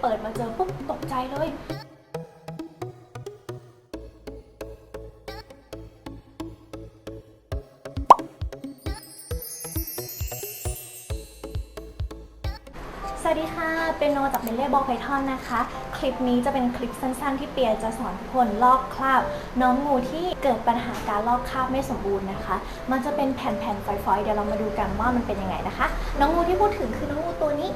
เปิดมาเจอปุ๊บตกใจเลย สวัสดีค่ะ เป็นโนจากเบลเล่บอลไพทอนนะคะ คลิปนี้จะเป็นคลิปสั้นๆ ที่เปียจะสอนทุกคนลอกคราบ น้องงูที่เกิดปัญหาการลอกคราบไม่สมบูรณ์นะคะ มันจะเป็นแผ่นๆ ฝอยๆ เดี๋ยวเรามาดูกันว่ามันเป็นยังไงนะคะ น้องงูที่พูดถึงคือน้องงูตัวนี้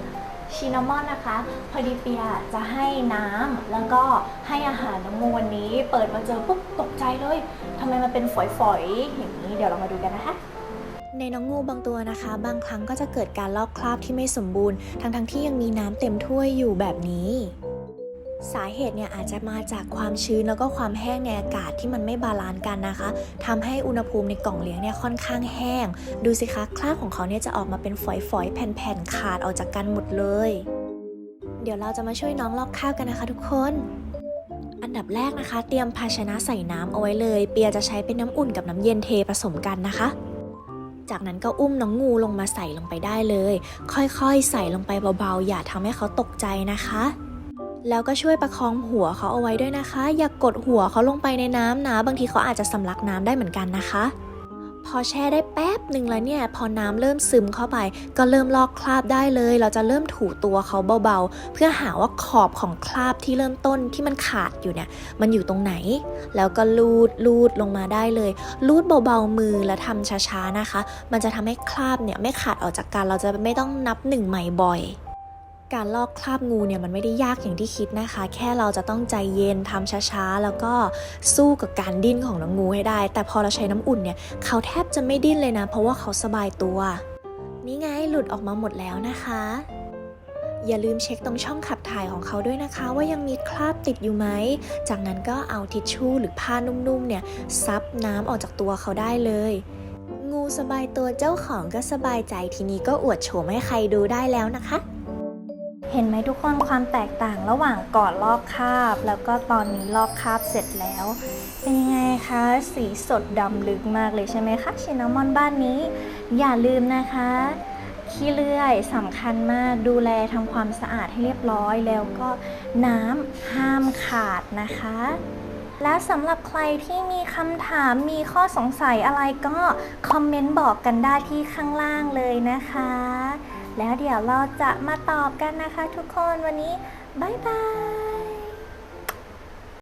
ชินามอนนะคะ พอดีเปียจะให้น้ำแล้วก็ให้อาหารน้องงูวันนี้ เปิดมาเจอปุ๊บตกใจเลยทำไมมันเป็นฝอยๆอย่างนี้เดี๋ยวเรามาดูกันนะคะในน้องงูบางตัวนะคะ บางครั้งก็จะเกิดการลอกคราบที่ไม่สมบูรณ์ ทั้งๆทที่ยังมีน้ำเต็มถ้วยอยู่แบบนี้ สาเหตุเนี่ยอาจจะมาจากความชื้นแล้วก็ความแห้งในอากาศที่มันไม่บาลานซ์กันนะคะทำให้อุณหภูมิในกล่องเลี้ยงเนี่ยค่อนข้างแห้ง ดูสิคะคราบของเขาเนี่ยจะออกมาเป็นฝอยๆ แผ่นๆ ขาดออกจากกันหมดเลย เดี๋ยวเราจะมาช่วยน้องลอกคราบกันนะคะทุกคน อันดับแรกนะคะ เตรียมภาชนะใส่น้ำเอาไว้เลย เปียจะใช้เป็นน้ำอุ่นกับน้ำเย็นเทผสมกันนะคะจากนั้นก็อุ้มน้องงูลงมาใส่ลงไปได้เลย ค่อยๆ ใส่ลงไปเบาๆ อย่าทำให้เขาตกใจนะคะ แล้วก็ช่วยประคองหัวเขาเอาไว้ด้วยนะคะ อย่ากกดหัวเขาลงไปในน้ำนะบางทีเขาอาจจะสำลักน้ำได้เหมือนกันนะคะ พอแช่ได้แป๊บหนึ่งแล้วเนี่ย พอน้ำเริ่มซึมเข้าไป ก็เริ่มลอกคราบได้เลย เราจะเริ่มถูตัวเขาเบาๆ เพื่อหาว่าขอบของคราบที่เริ่มต้นที่มันขาดอยู่เนี่ย มันอยู่ตรงไหน แล้วก็ลูดลูดลงมาได้เลย ลูดเบาๆมือและทำช้าๆนะคะ มันจะทำให้คราบเนี่ยไม่ขาดออกจากกันเราจะไม่ต้องนับหนึ่งใหม่บ่อย การลอกคราบงูเนี่ยมันไม่ได้ยากอย่างที่คิดนะคะ แค่เราจะต้องใจเย็นทำช้าๆ แล้วก็สู้กับการดิ้นของน้องงูให้ได้ แต่พอเราใช้น้ำอุ่นเนี่ยเขาแทบจะไม่ดิ้นเลยนะ เพราะว่าเขาสบายตัว นี่ไงหลุดออกมาหมดแล้วนะคะ อย่าลืมเช็คตรงช่องขับถ่ายของเขาด้วยนะคะ ว่ายังมีคราบติดอยู่ไหม จากนั้นก็เอาทิชชู่หรือผ้านุ่มๆเนี่ยซับน้ำออกจากตัวเขาได้เลยงูสบายตัวเจ้าของก็สบายใจทีนี้ก็อวดโฉมให้ใครดูได้แล้วนะคะ เห็นไหมทุกคนความแตกต่างระหว่างก่อนลอกคราบ แล้วก็ตอนนี้ลอกคราบเสร็จแล้ว เป็นยังไงคะสีสดดำลึกมากเลยใช่ไหมคะชินามอนบ้านนี้ อย่าลืมนะคะขี้เลื่อยสำคัญมากดูแลทำความสะอาดให้เรียบร้อยแล้วก็น้ำห้ามขาดนะคะ และสำหรับใครที่มีคำถามมีข้อสงสัยอะไรก็คอมเมนต์บอกกันได้ที่ข้างล่างเลยนะคะ แล้วเดี๋ยวเราจะมาตอบกันนะคะทุกคนวันนี้บายบาย